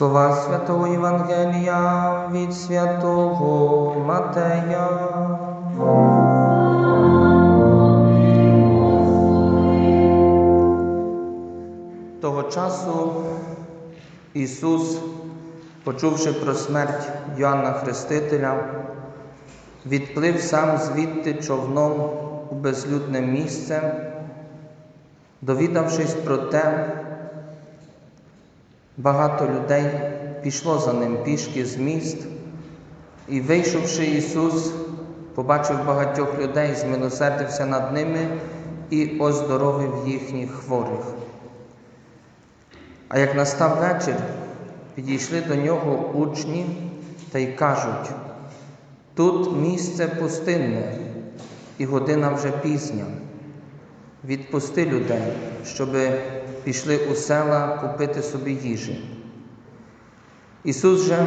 Слова Святого Євангелія від святого Матея. Того часу Ісус, почувши про смерть Йоанна Хрестителя, відплив сам звідти човном у безлюдне місце, довідавшись про те, багато людей пішло за ним пішки з міст, і, вийшовши Ісус, побачив багатьох людей, змилосердився над ними і оздоровив їхніх хворих. А як настав вечір, підійшли до нього учні та й кажуть, тут місце пустинне, і година вже пізня. Відпусти людей, щоби пішли у села купити собі їжі. Ісус же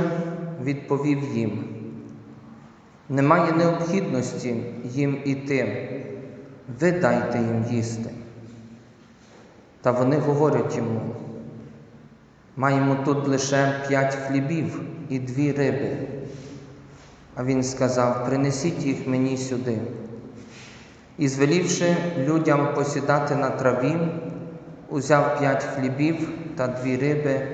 відповів їм, немає необхідності їм іти, ви дайте їм їсти. Та вони говорять йому, маємо тут лише п'ять хлібів і дві риби. А він сказав, принесіть їх мені сюди. І, звелівши людям посідати на траві, узяв п'ять хлібів та дві риби,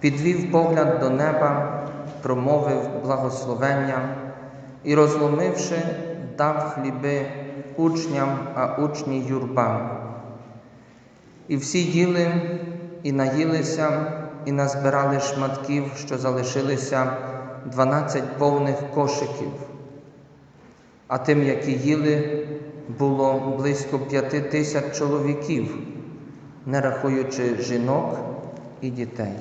підвів погляд до неба, промовив благословення і, розломивши, дав хліби учням, а учні юрбам. І всі їли і наїлися, і назбирали шматків, що залишилися дванадцять повних кошиків. А тим, які їли, було близько п'яти тисяч чоловіків, не рахуючи жінок і дітей.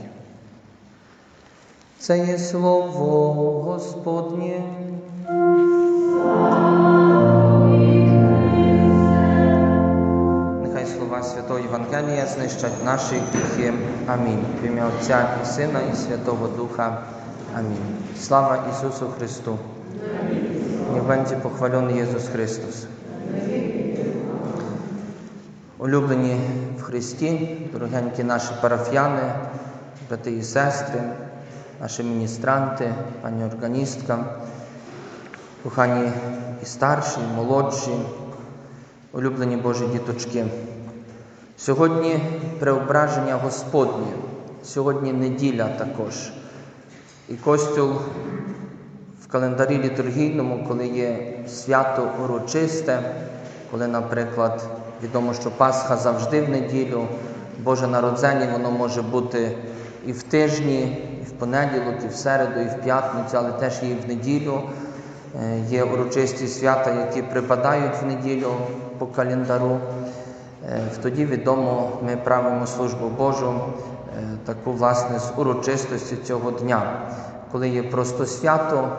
Це є слово Господнє. Нехай слова Святого Євангелія знищать наші гріхи. Амінь. В ім'я Отця і Сина, і Святого Духа. Амінь. Слава Ісусу Христу. Niech będzie pochwalony Jezus Chrystus. Улюблені в Христі, дорогенькі наші парафіяни, брати і сестри, наші міністранти, пані органістка, кохані і старші, і молодші, улюблені Божі діточки. Сьогодні преображення Господнє, сьогодні неділя також. І Костюл в календарі літургійному, коли є свято урочисте, коли, наприклад, відомо, що Пасха завжди в неділю, Боже народзення, воно може бути і в тижні, і в понеділок, і в середу, і в п'ятницю, але теж і в неділю. Е, Є урочисті свята, які припадають в неділю по календару. Е, Тоді, відомо, ми правимо службу Божу, е, таку власне з урочистості цього дня. Коли є просто свято,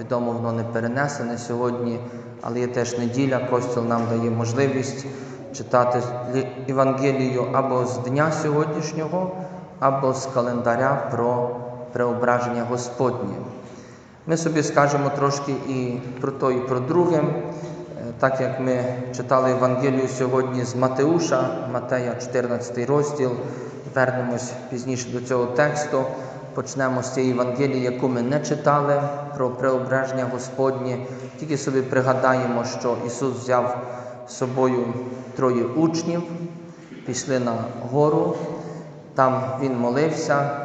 відомо, воно не перенесене сьогодні, але є теж неділя, Костюл нам дає можливість читати Євангелію або з дня сьогоднішнього, або з календаря про преображення Господнє. Ми собі скажемо трошки і про то, і про друге. Е, Так як ми читали Євангелію сьогодні з Матеуша, Матея, 14 розділ, вернемось пізніше до цього тексту. Почнемо з цієї Євангелії, яку ми не читали про преображення Господнє. Тільки собі пригадаємо, що Ісус взяв собою троє учнів, пішли на гору, там Він молився.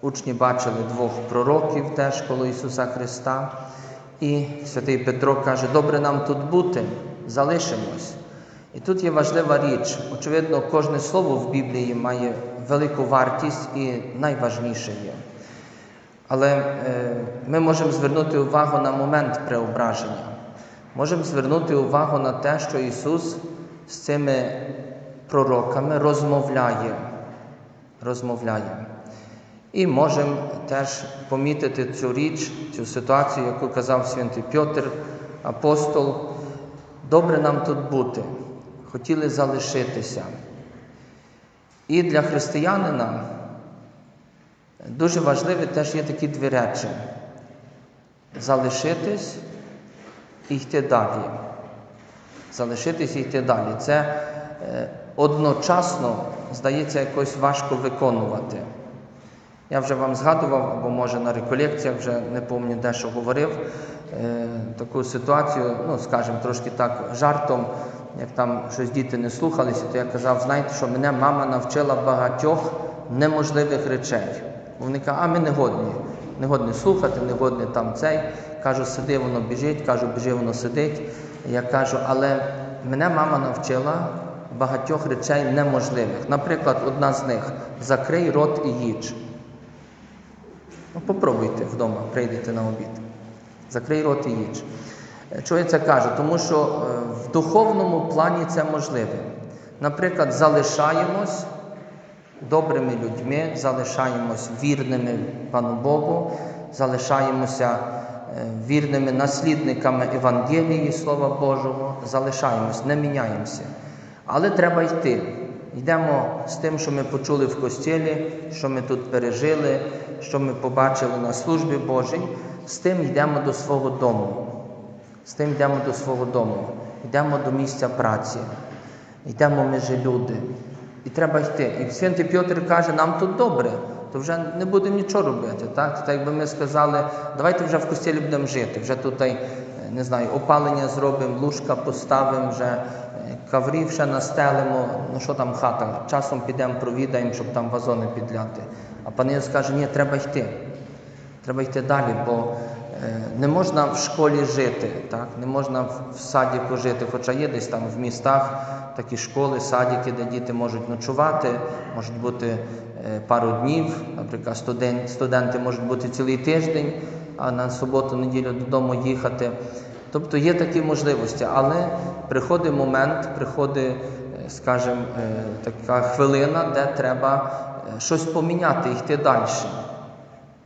Учні бачили двох пророків теж коло Ісуса Христа. І святий Петро каже, добре нам тут бути, залишимось. І тут є важлива річ. Очевидно, кожне слово в Біблії має велику вартість і найважніше є. Але е, ми можемо звернути увагу на момент преображення. Можемо звернути увагу на те, що Ісус з цими пророками розмовляє. розмовляє. І можемо теж помітити цю річ, цю ситуацію, яку казав святий Петр, апостол. Добре нам тут бути, хотіли залишитися. І для християнина дуже важливі теж є такі дві речі: залишитись і йти далі. Залишитись і йти далі. Це е, одночасно, здається, якось важко виконувати. Я вже вам згадував, або може на реколекціях, вже не пам'ятаю, де що говорив, е, таку ситуацію, ну, скажімо, трошки так жартом, як там щось діти не слухалися, то я казав, знаєте, що мене мама навчила багатьох неможливих речей. Вони кажуть, а ми не годні. Не годні слухати, не годні там цей. Кажу, сиди, воно біжить, кажу, біжи, воно сидить. Я кажу, але мене мама навчила багатьох речей неможливих. Наприклад, одна з них закрий рот і їж. Ну, попробуйте вдома, прийдете на обід. Закрий рот і їж. Е, Чого я це кажу? Тому що е, в духовному плані це можливе. Наприклад, залишаємось добрими людьми, залишаємось вірними Пану Богу, залишаємося е, вірними наслідниками Евангелії, Слова Божого, залишаємось, не міняємося. Але треба йти. Йдемо з тим, що ми почули в костілі, що ми тут пережили, що ми побачили на службі Божій, з тим йдемо до свого дому. З тим йдемо до свого дому, йдемо до місця праці, йдемо ми же люди. І треба йти. І святий Петр каже, нам тут добре, то вже не будемо нічого робити. Так так якби ми сказали, давайте вже в костілі будемо жити, вже тут не знаю, опалення зробимо, лужка поставимо, вже каврів ще настелимо, ну що там хата, часом підемо провідаємо, щоб там вазони підляти. А пан Ісус каже, ні, треба йти. Треба йти далі, бо не можна в школі жити, так? не можна в садіку жити, хоча є десь там в містах такі школи, садики, де діти можуть ночувати, можуть бути е, пару днів, наприклад, студент, студенти можуть бути цілий тиждень, а на суботу-неділю додому їхати. Тобто є такі можливості, але приходить момент, приходить, е, скажімо, е, така хвилина, де треба е, щось поміняти, йти далі.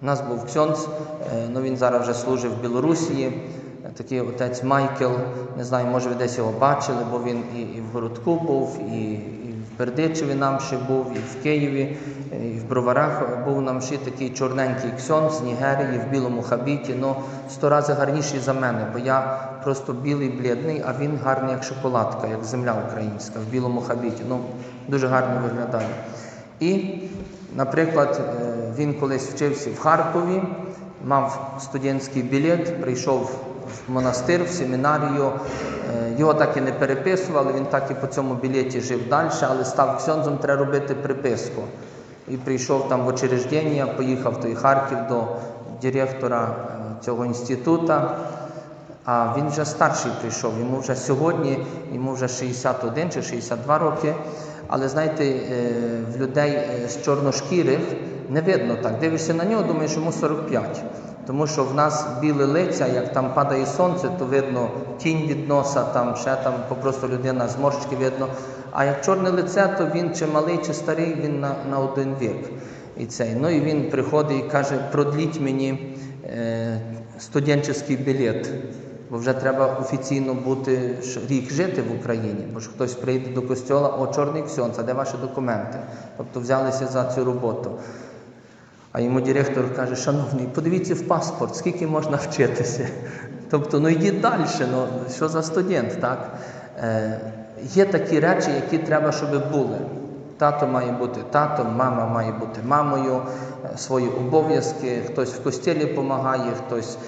У нас був ксьонц, е, ну він зараз вже служив в Білорусі, е, такий отець Майкл, не знаю, може ви десь його бачили, бо він і, і в городку був, і, і в Бердичеві нам ще був, і в Києві, е, і в Броварах був нам ще такий чорненький ксьонц з Нігерії в білому хабіті, ну сто разів гарніший за мене, бо я просто білий, блідний, а він гарний, як шоколадка, як земля українська в білому хабіті. Ну, дуже гарно виглядає. І, наприклад, він колись вчився в Харкові, мав студентський білет, прийшов в монастир, в семінарію. Е, Його так і не переписували, він так і по цьому білеті жив далі, але став ксьонзом, треба робити приписку. І прийшов там в учреждення, поїхав той Харків до директора е, цього інституту. А він вже старший прийшов, йому вже сьогодні, йому вже 61 чи 62 роки. Але знаєте, е, в людей з чорношкірих не видно так. Дивишся на нього, думаєш, йому 45. Тому що в нас біле лиця, як там падає сонце, то видно тінь від носа, там ще там попросту людина зморшки видно. А як чорне лице, то він чи малий, чи старий, він на, на один вік. І цей. Ну і він приходить і каже, продліть мені е, студентський білет. Бо вже треба офіційно бути рік жити в Україні, бо ж хтось прийде до костьола, о, чорний ксьонц, а де ваші документи? Тобто взялися за цю роботу. А йому директор каже, шановний, подивіться в паспорт, скільки можна вчитися. Тобто, ну йдіть далі, ну що за студент, так? Е, є такі речі, які треба, щоб були. Тато має бути татом, мама має бути мамою, е, свої обов'язки, хтось в костілі допомагає, хтось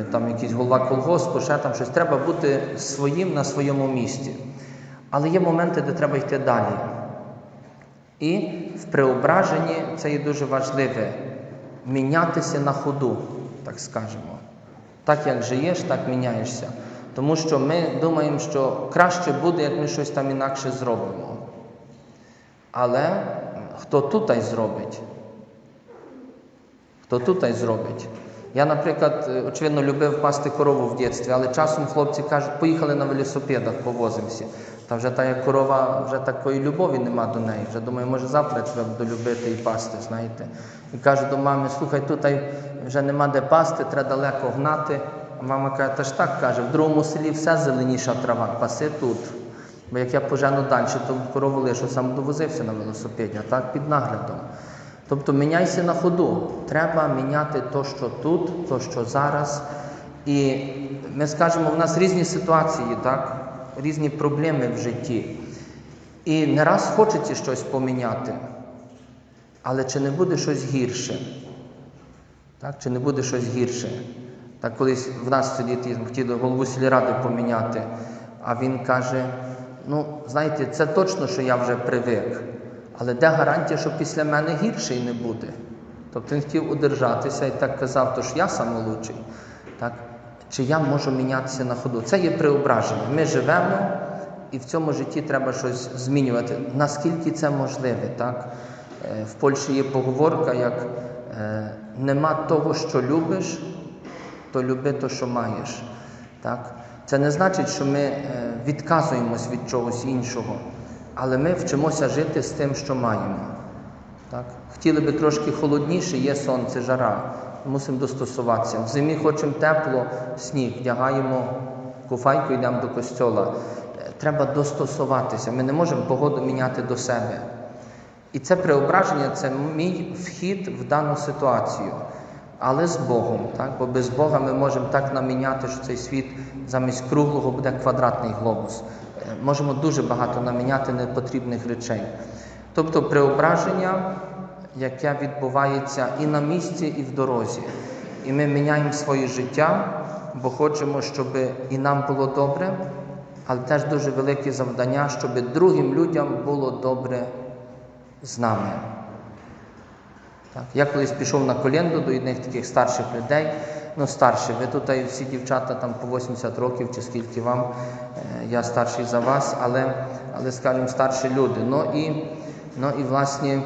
е, там якийсь голова колгоспу, ще там щось. Треба бути своїм на своєму місці. Але є моменти, де треба йти далі. І в преображенні це є дуже важливе мінятися на ходу, так скажемо. Так як живеш, так міняєшся. Тому що ми думаємо, що краще буде, як ми щось там інакше зробимо. Але хто тут зробить? Хто тут зробить? Я, наприклад, е, очевидно, любив пасти корову в дитинстві, але часом хлопці кажуть, поїхали на велосипедах, повозимося. Та вже та як корова, вже такої любові нема до неї. Вже думаю, може завтра треба буду любити і пасти, знаєте. І кажу до мами, слухай, тут вже нема де пасти, треба далеко гнати. А мама каже, та ж так каже, в другому селі все зеленіша трава, паси тут. Бо як я пожену далі, то корову лишу, сам довозився на велосипеді, так під наглядом. Тобто міняйся на ходу. Треба міняти то, що тут, то, що зараз. І ми скажемо, в нас різні ситуації, так? Різні проблеми в житті. І не раз хочеться щось поміняти, але чи не буде щось гірше? Так? Чи не буде щось гірше? Так колись в нас сидіти хотіли голову сільради поміняти, а він каже: ну, знаєте, це точно, що я вже привик, але де гарантія, що після мене гірший не буде? Тобто він хотів удержатися і так казав, то ж я самолучший. Так? Чи я можу мінятися на ходу? Це є преображення. Ми живемо, і в цьому житті треба щось змінювати. Наскільки це можливе? Так? Е, В Польщі є поговорка, як е, нема того, що любиш, то люби то, що маєш. Так? Це не значить, що ми е, відказуємось від чогось іншого, але ми вчимося жити з тим, що маємо. Так? Хотіли би трошки холодніше, є сонце, жара. Мусимо достосуватися. В зимі хочемо тепло, сніг, вдягаємо куфайку, йдемо до костьола. Е, Треба достосуватися. Ми не можемо погоду міняти до себе. І це преображення це мій вхід в дану ситуацію. Але з Богом, так? бо без Бога ми можемо так наміняти, що цей світ замість круглого буде квадратний глобус. Е, Можемо дуже багато наміняти непотрібних речей. Тобто преображення, яке відбувається і на місці, і в дорозі. І ми міняємо своє життя, бо хочемо, щоб і нам було добре, але теж дуже велике завдання, щоб другим людям було добре з нами. Так. Я колись пішов на коленду до одних таких старших людей. Ну, старші, ви тут і всі дівчата там по 80 років чи скільки вам, е, я старший за вас, але, але скажімо, старші люди. Ну і, ну, і власне,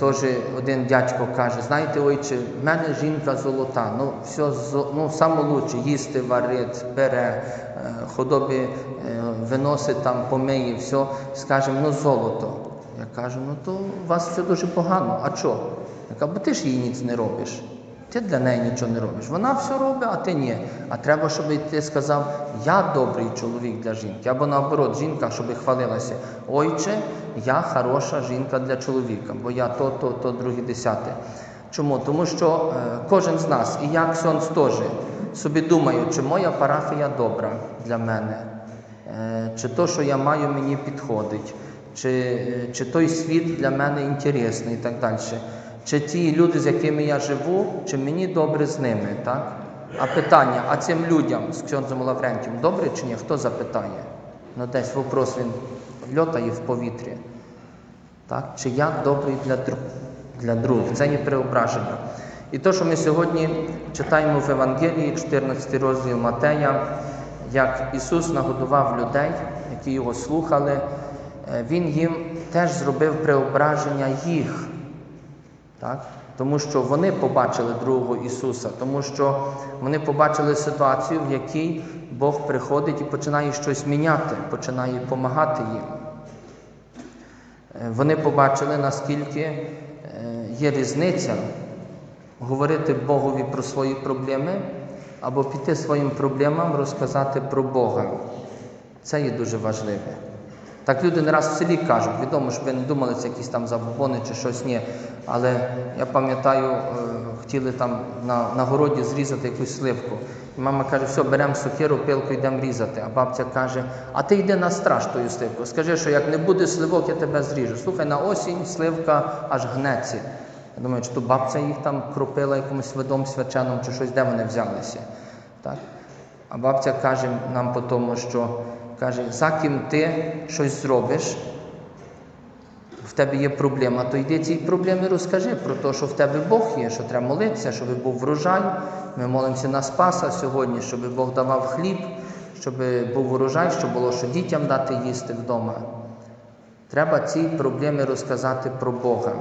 теж один дядько каже, знаєте, ойче, в мене жінка золота, ну, все, ну, саме лучше, їсти варить, бере, е, худобі е, виносить там, помиє, все, скажемо, ну золото. Я кажу, ну то у вас все дуже погано. А що? Я кажу, бо ти ж їй ніц не робиш. Ти для неї нічого не робиш. Вона все робить, а ти ні. А треба, щоб ти сказав, я добрий чоловік для жінки. Або наоборот, жінка, щоб хвалилася. Ойче, я хороша жінка для чоловіка, бо я то, то, то, друге, десяте. Чому? Тому що е, кожен з нас, і я Ксьонс теж, собі думаю, чи моя парафія добра для мене, е, чи то, що я маю, мені підходить, чи, е, чи той світ для мене інтересний і так далі. Чи ті люди, з якими я живу, чи мені добре з ними, так? А питання, а цим людям з Ксьонзом Лаврентієм добре чи ні? Хто запитає? Ну, десь вопрос він льотає в повітрі. Так? Чи я добрий для, друг, для других? Це є преображення. І те, що ми сьогодні читаємо в Евангелії, 14 розділ Матея, як Ісус нагодував людей, які його слухали, е, Він їм теж зробив преображення їх. Так? Тому що вони побачили другого Ісуса, тому що вони побачили ситуацію, в якій Бог приходить і починає щось міняти, починає допомагати їм. Е, Вони побачили, наскільки е, є різниця говорити Богові про свої проблеми або піти своїм проблемам розказати про Бога. Це є дуже важливе. Так люди не раз в селі кажуть, відомо, що ви не думали, це якісь там забобони чи щось ні. Але я пам'ятаю, е, хотіли там на, на городі зрізати якусь сливку. І мама каже, все, беремо сокиру, пилку, йдемо різати. А бабця каже, а ти йди на страж тою сливку. Скажи, що як не буде сливок, я тебе зріжу. Слухай, на осінь сливка аж гнеться. Я думаю, чи то бабця їх там кропила якимось видом свяченим, чи щось, де вони взялися. Так? А бабця каже нам по тому, що каже, за ким ти щось зробиш, в тебе є проблема, то йди ці проблеми розкажи про те, що в тебе Бог є, що треба молитися, щоб був врожай. Ми молимося на Спаса сьогодні, щоб Бог давав хліб, щоб був урожай, щоб було що дітям дати їсти вдома. Треба ці проблеми розказати про Бога.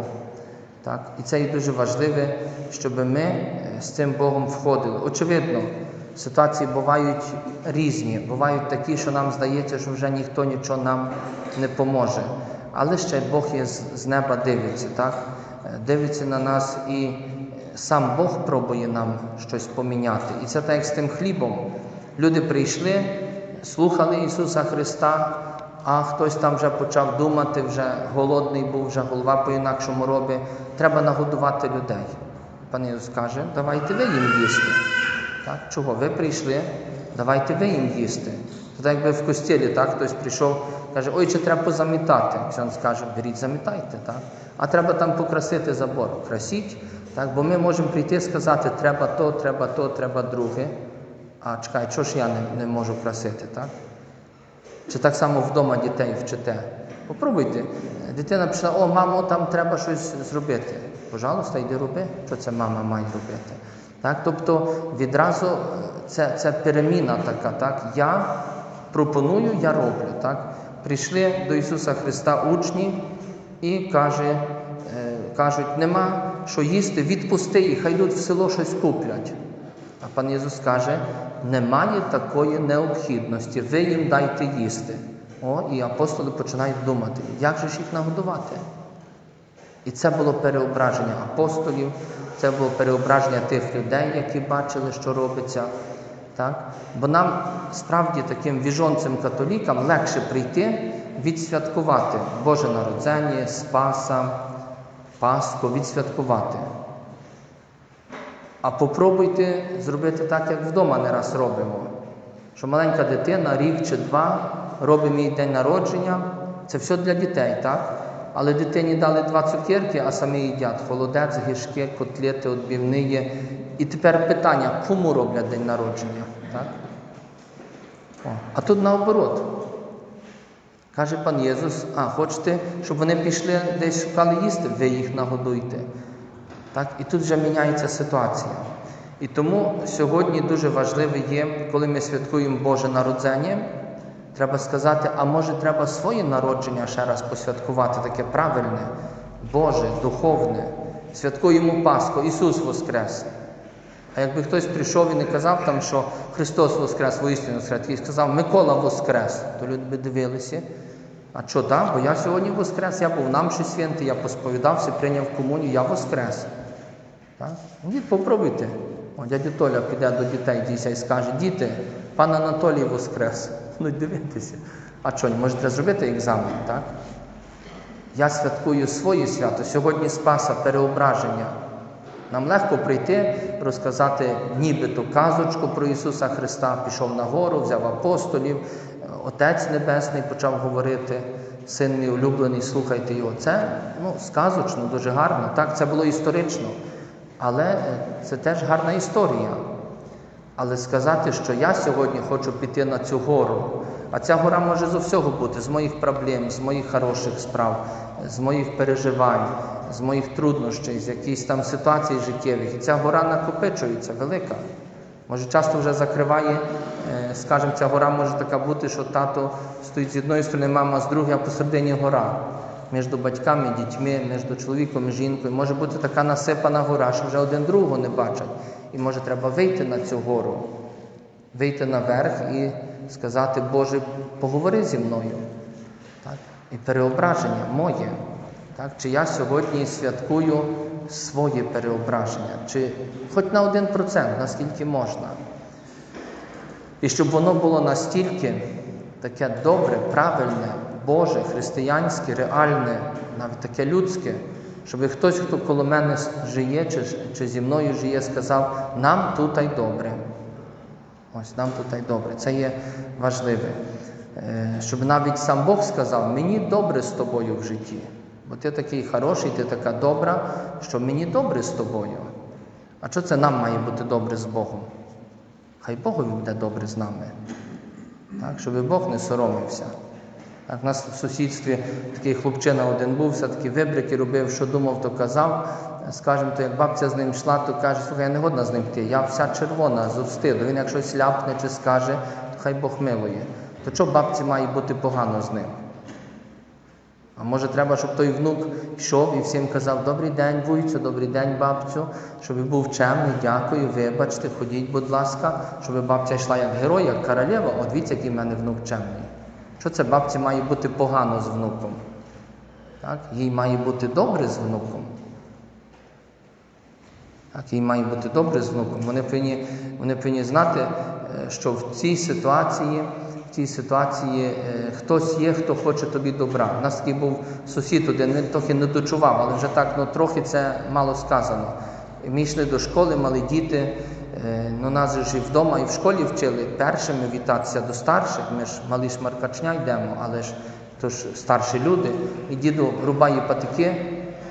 Так? І це є дуже важливе, щоб ми з цим Богом входили. Очевидно, ситуації бувають різні, бувають такі, що нам здається, що вже ніхто нічого нам не поможе. Але ще Бог є з неба дивиться, так? Е, дивиться на нас і е, сам Бог пробує нам щось поміняти. І це так як з тим хлібом. Люди прийшли, слухали Ісуса Христа, а хтось там вже почав думати, вже голодний був, вже голова по-інакшому робить. Треба нагодувати людей. Пан Ісус каже, давайте ви їм їсти. Так? Чого? Ви прийшли, давайте ви їм їсти. Це так якби в костілі так, хтось прийшов, каже, ой, чи треба позамітати. Ксьон скаже, беріть, замітайте. Так? А треба там покрасити забор. Красіть, так? бо ми можемо прийти і сказати, треба то, треба то, треба друге. А чекай, чого ж я не, не можу красити, так? Чи так само вдома дітей вчите? Попробуйте. Дитина пішла, о, мамо, там треба щось зробити. Пожалуйста, йди роби, що це мама має робити. Так? Тобто відразу це, це переміна така. Так? Я пропоную, я роблю. Так? Прийшли до Ісуса Христа учні і каже, е, кажуть, нема що їсти, відпусти їх, хай йдуть в село щось куплять. А пан Ісус каже, немає такої необхідності, ви їм дайте їсти. О, і апостоли починають думати, як же ж їх нагодувати? І це було переображення апостолів, це було переображення тих людей, які бачили, що робиться. Так? Бо нам справді таким віжонцем католікам легше прийти відсвяткувати Боже народження, Спаса, Пасху, відсвяткувати. А попробуйте зробити так, як вдома не раз робимо. Що маленька дитина, рік чи два, робить мій день народження. Це все для дітей, так? Але дитині дали два цукерки, а самі їдять холодець, гішки, котлети, є. І тепер питання, кому роблять день народження? Так? А тут наоборот. Каже пан Єсус, а хочете, щоб вони пішли десь шукали їсти, ви їх нагодуйте. Так? І тут вже міняється ситуація. І тому сьогодні дуже важливо є, коли ми святкуємо Боже народження, треба сказати, а може треба своє народження ще раз посвяткувати, таке правильне, Боже, духовне. Святкуємо Пасху, Ісус Воскрес. А якби хтось прийшов і не казав там, що Христос Воскрес, воістину Воскрес, і сказав Микола Воскрес, то люди би дивилися. А що так? Бо я сьогодні Воскрес, я був нам святий, я посповідався, прийняв комунію, я Воскрес. Так? Дід, попробуйте. О, дядя Толя піде до дітей і скаже, діти, пан Анатолій Воскрес. Ну дивитися. А що, може треба зробити екзамен, так? Я святкую своє свято. Сьогодні Спаса, переображення. Нам легко прийти, розказати нібито казочку про Ісуса Христа, пішов на гору, взяв апостолів, Отець Небесний почав говорити, син мій улюблений, слухайте його. Це ну, сказочно, дуже гарно. Так, це було історично. Але е, це теж гарна історія. Але сказати, що я сьогодні хочу піти на цю гору, а ця гора може з усього бути, з моїх проблем, з моїх хороших справ, з моїх переживань, з моїх труднощів, з якихось там ситуацій життєвих. І ця гора накопичується, велика. Може, часто вже закриває, е, скажімо, ця гора може така бути, що тато стоїть з одної сторони, мама з другої, а посередині гора. Між батьками, дітьми, між чоловіком жінкою. Може бути така насипана гора, що вже один другого не бачать. І може треба вийти на цю гору, вийти наверх і сказати, Боже, поговори зі мною. Так? І переображення моє. Так? Чи я сьогодні святкую своє переображення, чи хоч на один процент, наскільки можна. І щоб воно було настільки таке добре, правильне, Боже, християнське, реальне, навіть таке людське, щоб хтось, хто коло мене жиє, чи, чи зі мною жиє, сказав, нам тут й добре. Ось нам тут й добре. Це є важливе. Е, Щоб навіть сам Бог сказав, мені добре з тобою в житті. Бо ти такий хороший, ти така добра, що мені добре з тобою. А що це нам має бути добре з Богом? Хай Богові буде добре з нами. Так, Щоб Бог не соромився. Так, У нас в сусідстві такий хлопчина один був, все-таки вибрики робив, що думав, то казав. Скажімо, то як бабця з ним йшла, то каже, слухай, я не годна з ним йти, я вся червона з встиду. Він як щось ляпне чи скаже, то хай Бог милує. То що бабці має бути погано з ним? А може треба, щоб той внук йшов і всім казав Добрий день, вуйцю, добрий день, бабцю, щоб був чемний, дякую, вибачте, ходіть, будь ласка, щоб бабця йшла як герой, як королева, от дивіться, який в мене внук чемний. Що це бабці має бути погано з внуком? Так? Їй має бути добре з внуком. Так, їй має бути добре з внуком. Вони повинні, вони повинні знати, що в цій ситуації, в тій ситуації е, хтось є, хто хоче тобі добра. У нас такий був сусід один, він трохи не дочував, але вже так ну, трохи це мало сказано. Ми йшли до школи, мали діти. Ну, нас ж і вдома, і в школі вчили першими вітатися до старших. Ми ж малі шмаркачня йдемо, але ж то ж старші люди. І діду рубає патики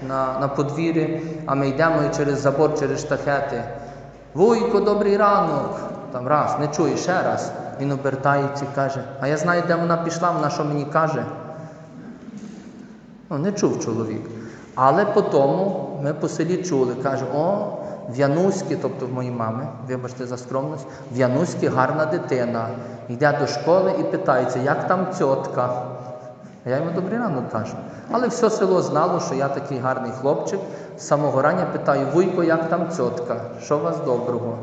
на, на подвір'ї, а ми йдемо і через забор, через штахети. Вуйко, добрий ранок. Там раз, не чує ще раз. Він обертається і каже, а я знаю, де вона пішла, вона що мені каже. Ну, не чув чоловік. Але по тому ми по селі чули, каже, о, в Януськи, тобто в моїй мами, вибачте за скромність, в Януськи гарна дитина. Йде до школи і питається, як там цьотка. А я йому добрий ранок кажу. Але все село знало, що я такий гарний хлопчик. З самого рання питаю, вуйко, як там цьотка? Що у вас доброго?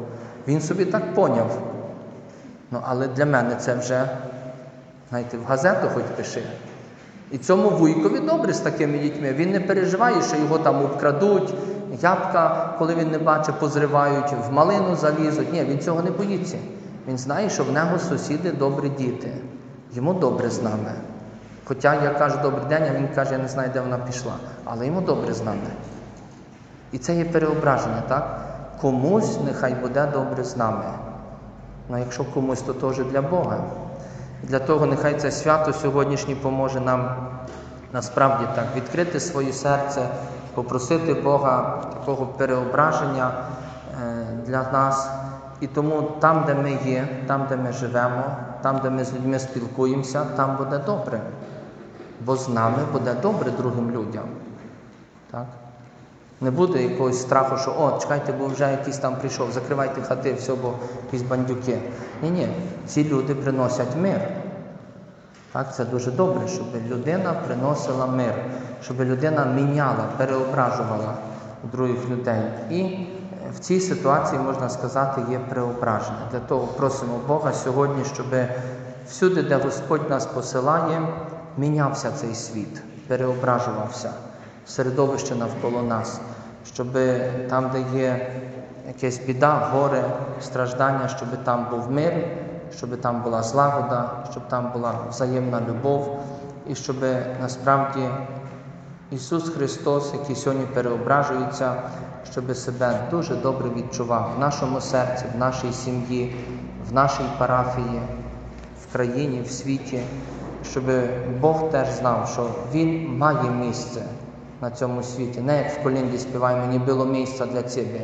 Він собі так поняв. Ну, але для мене це вже, знаєте, в газету хоч пиши. І цьому вуйкові добре з такими дітьми. Він не переживає, що його там обкрадуть, ябка, коли він не бачить, позривають, в малину залізуть. Ні, він цього не боїться. Він знає, що в нього сусіди добрі діти. Йому добре з нами. Хоча я кажу добрий день, а він каже, я не знаю, де вона пішла. Але йому добре з нами. І це є переображення, так? Комусь нехай буде добре з нами. Ну, якщо комусь, то теж для Бога. Для того нехай це свято сьогоднішнє поможе нам насправді так відкрити своє серце, попросити Бога такого переображення е, для нас. І тому там, де ми є, там, де ми живемо, там, де ми з людьми спілкуємося, там буде добре. Бо з нами буде добре другим людям. Так? Не буде якогось страху, що о, чекайте, бо вже якийсь там прийшов, закривайте хати, все, бо якісь бандюки. Ні, ні, ці люди приносять мир. Так, це дуже добре, щоб людина приносила мир, щоб людина міняла, переображувала других людей. І в цій ситуації, можна сказати, є преображення. Для того просимо Бога сьогодні, щоб всюди, де Господь нас посилає, мінявся цей світ, переображувався середовище навколо нас, щоб там, де є якась біда, горе, страждання, щоб там був мир, щоб там була злагода, щоб там була взаємна любов, і щоб насправді Ісус Христос, який сьогодні переображується, щоб себе дуже добре відчував в нашому серці, в нашій сім'ї, в нашій парафії, в країні, в світі, щоб Бог теж знав, що Він має місце на цьому світі. Не як в колінді співаємо, мені було місце для тебе.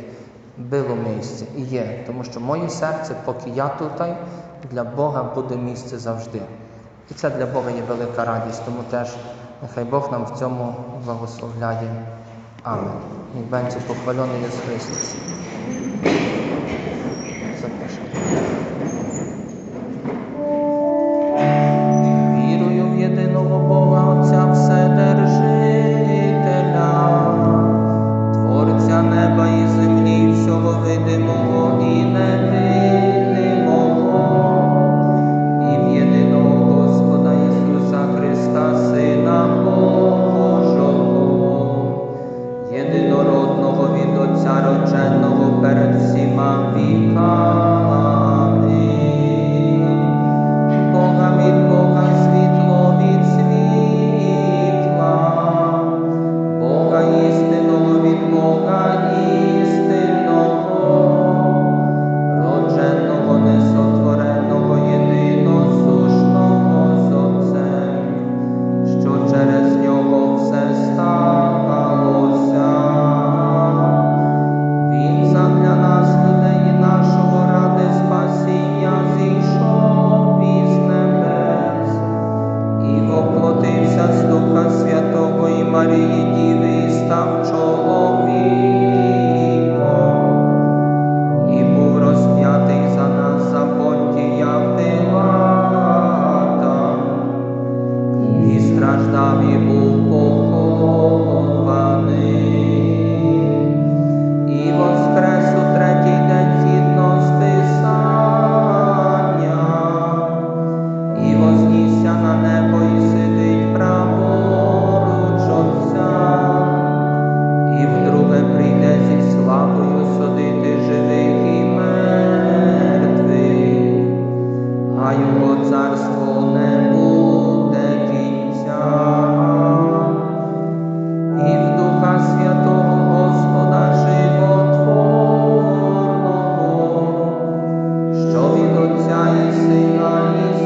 Було місце і є, тому що моє серце, поки я тут, для Бога буде місце завжди. І це для Бога є велика радість, тому теж нехай Бог нам в цьому благословляє. І буде похвалений Ісус Христос. sing our